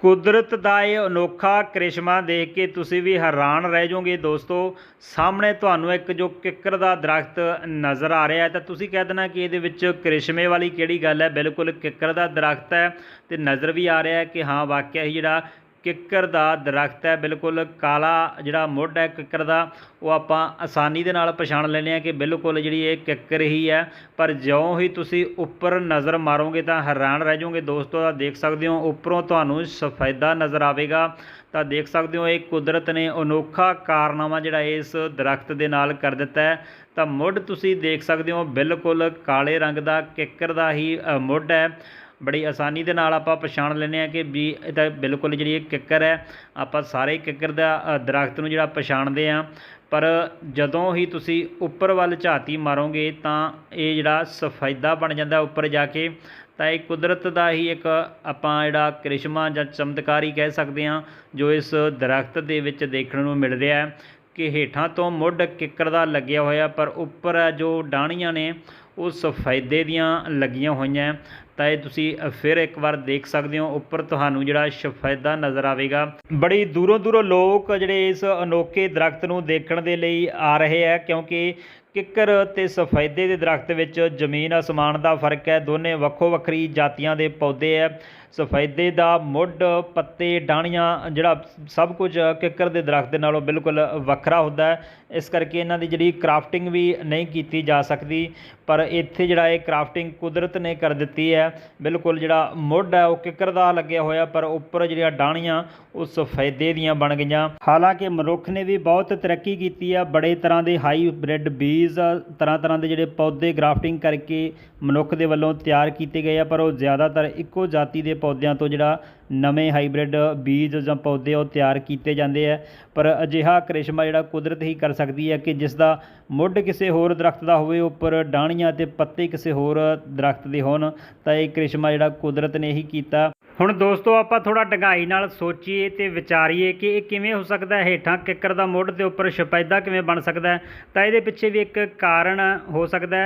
ਕੁਦਰਤ ਦਾ ਇਹ ਅਨੋਖਾ ਕ੍ਰਿਸ਼ਮਾ ਦੇਖ ਕੇ ਤੁਸੀਂ ਵੀ ਹੈਰਾਨ ਰਹਿ ਜਾਓਗੇ ਦੋਸਤੋ। ਸਾਹਮਣੇ ਤੁਹਾਨੂੰ ਇੱਕ ਜੋ ਕਿੱਕਰ ਦਾ ਦਰਖਤ ਨਜ਼ਰ ਆ ਰਿਹਾ ਹੈ, ਤਾਂ ਤੁਸੀਂ ਕਹਿ ਦੇਣਾ ਕਿ ਇਹਦੇ ਵਿੱਚ ਕ੍ਰਿਸ਼ਮੇ ਵਾਲੀ ਕਿਹੜੀ ਗੱਲ ਹੈ? ਬਿਲਕੁਲ ਕਿੱਕਰ ਦਾ ਦਰਖਤ ਹੈ ਤੇ ਨਜ਼ਰ ਵੀ ਆ ਰਿਹਾ ਹੈ ਕਿ ਹਾਂ, ਵਾਕਿਆ ਹੀ ਜਿਹੜਾ ਕਿੱਕਰ ਦਾ ਦਰਖਤ ਹੈ। ਬਿਲਕੁਲ ਕਾਲਾ ਜਿਹੜਾ ਮੁੱਢ ਹੈ ਕਿੱਕਰ ਦਾ, ਉਹ ਆਪਾਂ ਆਸਾਨੀ ਦੇ ਨਾਲ ਪਛਾਣ ਲੈਂਦੇ ਹਾਂ ਕਿ ਬਿਲਕੁਲ ਜਿਹੜੀ ਇਹ ਕਿੱਕਰ ਹੀ ਹੈ। ਪਰ ਜਿਉਂ ਹੀ ਤੁਸੀਂ ਉੱਪਰ ਨਜ਼ਰ ਮਾਰੋਗੇ ਤਾਂ ਹੈਰਾਨ ਰਹਿ ਜਾਓਗੇ। ਦੋਸਤੋ ਆ ਦੇਖ ਸਕਦੇ ਹੋ, ਉੱਪਰੋਂ ਤੁਹਾਨੂੰ ਸਫੈਦਾ ਨਜ਼ਰ ਆਵੇਗਾ। ਤਾਂ ਦੇਖ ਸਕਦੇ ਹੋ, ਇਹ ਕੁਦਰਤ ਨੇ ਅਨੋਖਾ ਕਾਰਨਾਮਾ ਜਿਹੜਾ ਇਸ ਦਰਖਤ ਦੇ ਨਾਲ ਕਰ ਦਿੱਤਾ ਹੈ। ਤਾਂ ਮੁੱਢ ਤੁਸੀਂ ਦੇਖ ਸਕਦੇ ਹੋ, ਬਿਲਕੁਲ ਕਾਲੇ ਰੰਗ ਦਾ ਕਿੱਕਰ ਦਾ ਹੀ ਮੁੱਢ ਹੈ। ਬੜੀ ਆਸਾਨੀ ਦੇ ਨਾਲ ਆਪਾਂ ਪਛਾਣ ਲੈਂਦੇ ਹਾਂ ਕਿ ਵੀ ਇਹ ਤਾਂ ਬਿਲਕੁਲ ਜਿਹੜੀ ਇਹ ਕਿੱਕਰ ਹੈ ਆਪਾਂ ਸਾਰੇ ਕਿੱਕਰ ਦਾ ਅ, ਦਰਖਤ ਨੂੰ ਜਿਹੜਾ ਪਛਾਣਦੇ ਹਾਂ। ਪਰ ਜਦੋਂ ਹੀ ਤੁਸੀਂ ਉੱਪਰ ਵੱਲ ਝਾਤੀ ਮਾਰੋਗੇ ਤਾਂ ਇਹ ਜਿਹੜਾ ਸਫੈਦਾ ਬਣ ਜਾਂਦਾ ਉੱਪਰ ਜਾ ਕੇ। ਤਾਂ ਇਹ ਕੁਦਰਤ ਦਾ ਹੀ ਇੱਕ ਆਪਾਂ ਜਿਹੜਾ ਕ੍ਰਿਸ਼ਮਾ ਜਾਂ ਚਮਤਕਾਰ ਹੀ ਕਹਿ ਸਕਦੇ ਹਾਂ ਜੋ ਇਸ ਦਰਖਤ ਦੇ ਵਿੱਚ ਦੇਖਣ ਨੂੰ ਮਿਲ ਰਿਹਾ ਹੈ ਕਿ ਹੇਠਾਂ ਤੋਂ ਮੁੱਢ ਕਿੱਕਰ ਦਾ ਲੱਗਿਆ ਹੋਇਆ ਪਰ ਉੱਪਰ ਜੋ ਡਾਹਣੀਆਂ ਨੇ ਉਹ ਸਫੈਦੇ ਦੀਆਂ ਲੱਗੀਆਂ ਹੋਈਆਂ। ਤਾਂ ਇਹ ਤੁਸੀਂ ਫਿਰ ਇੱਕ ਵਾਰ ਦੇਖ ਸਕਦੇ ਹੋ, ਉੱਪਰ ਤੁਹਾਨੂੰ ਜਿਹੜਾ ਸਫੈਦਾ ਨਜ਼ਰ ਆਵੇਗਾ। ਬੜੀ ਦੂਰੋਂ ਦੂਰੋਂ ਲੋਕ ਜਿਹੜੇ ਇਸ ਅਨੋਖੇ ਦਰਖਤ ਨੂੰ ਦੇਖਣ ਦੇ ਲਈ ਆ ਰਹੇ ਹੈ ਕਿਉਂਕਿ ਕਿੱਕਰ ਤੇ ਸਫੈਦੇ ਦੇ ਦਰਖਤ ਵਿੱਚ ਜ਼ਮੀਨ, ਅਸਮਾਨ ਦਾ ਫ਼ਰਕ ਹੈ। ਦੋਨੇ ਵੱਖੋ ਵੱਖਰੀ ਜਾਤੀਆਂ ਦੇ ਪੌਦੇ ਹੈ। ਸਫੈਦੇ ਦਾ ਮੁੱਢ, ਪੱਤੇ ਡਾਣੀਆਂ ਜਿਹੜਾ ਸਭ ਕੁਝ ਕਿੱਕਰ ਦੇ ਦਰਖਤ ਦੇ ਨਾਲੋਂ ਬਿਲਕੁਲ ਵੱਖਰਾ ਹੁੰਦਾ ਹੈ। ਇਸ ਕਰਕੇ ਇਹਨਾਂ ਦੀ ਜਿਹੜੀ ਕ੍ਰਾਫਟਿੰਗ ਵੀ ਨਹੀਂ ਕੀਤੀ ਜਾ ਸਕਦੀ, ਪਰ ਇੱਥੇ ਜਿਹੜਾ ਇਹ ਕ੍ਰਾਫਟਿੰਗ ਕੁਦਰਤ ਨੇ ਕਰ ਦਿੱਤੀ ਹੈ। ਬਿਲਕੁਲ ਜਿਹੜਾ ਮੁੱਢ ਹੈ, ਉਹ ਕਿੱਕਰ ਦਾ ਲੱਗਿਆ ਹੋਇਆ, ਪਰ ਉੱਪਰ ਜਿਹੜੀਆਂ ਡਾਣੀਆਂ ਉਹ ਸਫੈਦੇ ਦੀਆਂ ਬਣ ਗਈਆਂ। ਹਾਲਾਂਕਿ ਮਨੁੱਖ ਨੇ ਵੀ ਬਹੁਤ ਤਰੱਕੀ ਕੀਤੀ ਆ, ਬੜੇ ਤਰ੍ਹਾਂ ਦੇ ਹਾਈਬ੍ਰਿਡ ਬੀਜ ਤਰ੍ਹਾਂ ਤਰ੍ਹਾਂ ਦੇ ਜਿਹੜੇ ਪੌਦੇ ਗ੍ਰਾਫਟਿੰਗ ਕਰਕੇ ਮਨੁੱਖ ਦੇ ਵੱਲੋਂ ਤਿਆਰ ਕੀਤੇ ਗਏ ਆ, ਪਰ ਉਹ ਜ਼ਿਆਦਾਤਰ ਇੱਕੋ ਜਾਤੀ ਦੇ ਪੌਦਿਆਂ ਤੋਂ ਜਿਹੜਾ ਨਵੇਂ ਹਾਈਬ੍ਰਿਡ ਬੀਜ ਜਾਂ ਪੌਦੇ ਉਹ ਤਿਆਰ ਕੀਤੇ ਜਾਂਦੇ ਆ। ਪਰ ਅਜਿਹਾ ਕਰਿਸ਼ਮਾ ਜਿਹੜਾ ਕੁਦਰਤ ਹੀ ਕਰ ਸਕਦੀ ਹੈ ਕਿ ਜਿਸ ਦਾ ਮੁੱਢ ਕਿਸੇ ਹੋਰ ਦਰਖਤ ਦਾ ਹੋਵੇ, ਉੱਪਰ ਡਾਹਣੀਆਂ ਅਤੇ ਪੱਤੇ ਕਿਸੇ ਹੋਰ ਦਰਖਤ ਦੇ ਹੋਣ, ਤਾਂ ਇਹ ਕਰਿਸ਼ਮਾ ਜਿਹੜਾ ਕੁਦਰਤ ਨੇ ਹੀ ਕੀਤਾ। ਹੁਣ ਦੋਸਤੋ, ਆਪਾਂ ਥੋੜਾ ਡੰਗਾਈ ਨਾਲ ਸੋਚੀਏ ਤੇ ਵਿਚਾਰੀਏ ਕਿ ਇਹ ਕਿਵੇਂ ਹੋ ਸਕਦਾ ਹੈ? ਹੇਠਾਂ ਕਿੱਕਰ ਦਾ ਮੁੱਢ ਤੇ ਉੱਪਰ ਸ਼ਪੈਦਾ ਕਿਵੇਂ ਬਣ ਸਕਦਾ ਤਾਂ ਇਹਦੇ ਪਿੱਛੇ ਵੀ ਇੱਕ ਕਾਰਨ ਹੋ ਸਕਦਾ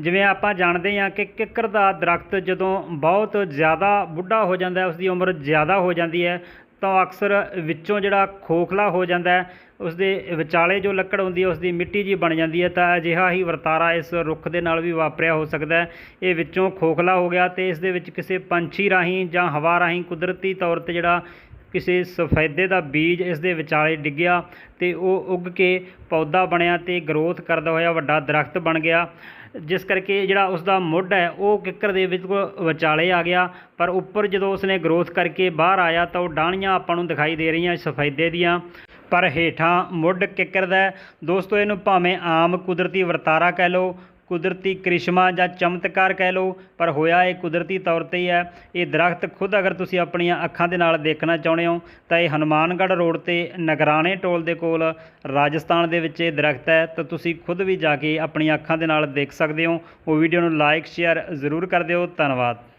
ਜਿਵੇਂ ਆਪਾਂ ਜਾਣਦੇ ਹਾਂ ਕਿ ਕਿੱਕਰ ਦਾ ਦਰਖਤ ਜਦੋਂ ਬਹੁਤ ਜ਼ਿਆਦਾ ਬੁੱਢਾ ਹੋ ਜਾਂਦਾ ਹੈ ਉਸ ਦੀ ਉਮਰ ਜ਼ਿਆਦਾ ਹੋ ਜਾਂਦੀ ਹੈ ਤਾਂ ਅਕਸਰ ਵਿੱਚੋਂ ਜਿਹੜਾ ਖੋਖਲਾ ਹੋ ਜਾਂਦਾ ਹੈ ਉਸ ਦੇ ਵਿਚਾਲੇ ਜੋ ਲੱਕੜ ਹੁੰਦੀ ਹੈ ਉਸ ਦੀ ਮਿੱਟੀ ਜੀ ਬਣ ਜਾਂਦੀ ਹੈ, ਤਾਂ ਅਜਿਹਾ ਹੀ ਵਰਤਾਰਾ ਇਸ ਰੁੱਖ ਦੇ ਨਾਲ ਵੀ ਵਾਪਰਿਆ ਹੋ ਸਕਦਾ ਹੈ। ਇਹ ਵਿੱਚੋਂ ਖੋਖਲਾ ਹੋ ਗਿਆ ਤੇ ਇਸ ਦੇ ਵਿੱਚ ਕਿਸੇ ਪੰਛੀ ਰਾਹੀਂ ਜਾਂ ਹਵਾ ਰਾਹੀਂ ਕੁਦਰਤੀ ਤੌਰ ਤੇ ਜਿਹੜਾ ਕਿਸੇ ਸਫੈਦੇ ਦਾ ਬੀਜ ਇਸ ਦੇ ਵਿਚਾਲੇ ਡਿੱਗਿਆ ਤੇ ਉਹ ਉੱਗ ਕੇ ਪੌਦਾ ਬਣਿਆ ਤੇ ਗਰੋਥ ਕਰਦਾ ਹੋਇਆ ਵੱਡਾ ਦਰਖਤ ਬਣ ਗਿਆ। ਜਿਸ ਕਰਕੇ ਜਿਹੜਾ ਉਸ ਦਾ ਮੁੱਢ ਹੈ, ਉਹ ਕਿੱਕਰ ਦੇ ਵਿੱਚ ਵਿਚਾਲੇ ਆ ਗਿਆ। ਪਰ ਉੱਪਰ ਜਦੋਂ ਉਸਨੇ ਗਰੋਥ ਕਰਕੇ ਬਾਹਰ ਆਇਆ ਤਾਂ ਉਹ ਡਾਹਣੀਆਂ ਆਪਾਂ ਨੂੰ ਦਿਖਾਈ ਦੇ ਰਹੀਆਂ ਸਫੈਦੇ ਦੀਆਂ। ਪਰ ਹੇਠਾਂ ਮੁੱਢ ਕਿੱਕਰ ਦਾ ਦੋਸਤੋ, ਇਹਨੂੰ ਭਾਵੇਂ ਆਮ ਕੁਦਰਤੀ ਵਰਤਾਰਾ ਕਹਿ ਲਓ ਕੁਦਰਤੀ ਕ੍ਰਿਸ਼ਮਾ ਜਾਂ ਚਮਤਕਾਰ ਕਹਿ ਲਓ, ਪਰ ਹੋਇਆ ਇਹ ਕੁਦਰਤੀ ਤੌਰ ਤੇ ਹੀ ਹੈ। ਇਹ ਦਰਖਤ ਖੁਦ ਅਗਰ ਤੁਸੀਂ ਆਪਣੀਆਂ ਅੱਖਾਂ ਦੇ ਨਾਲ ਦੇਖਣਾ ਚਾਹੁੰਦੇ ਹੋ, ਤਾਂ ਇਹ ਹਨੂਮਾਨਗੜ੍ਹ ਰੋਡ ਤੇ ਨਗਰਾਣੇ ਟੋਲ ਦੇ ਕੋਲ ਰਾਜਸਥਾਨ ਦੇ ਵਿੱਚ ਇਹ ਦਰਖਤ ਹੈ। ਤਾਂ ਤੁਸੀਂ ਖੁਦ ਵੀ ਜਾ ਕੇ ਆਪਣੀਆਂ ਅੱਖਾਂ ਦੇ ਨਾਲ ਦੇਖ ਸਕਦੇ ਹੋ। ਉਹ ਵੀਡੀਓ ਨੂੰ ਲਾਈਕ ਸ਼ੇਅਰ ਜ਼ਰੂਰ ਕਰ ਦਿਓ। ਧੰਨਵਾਦ।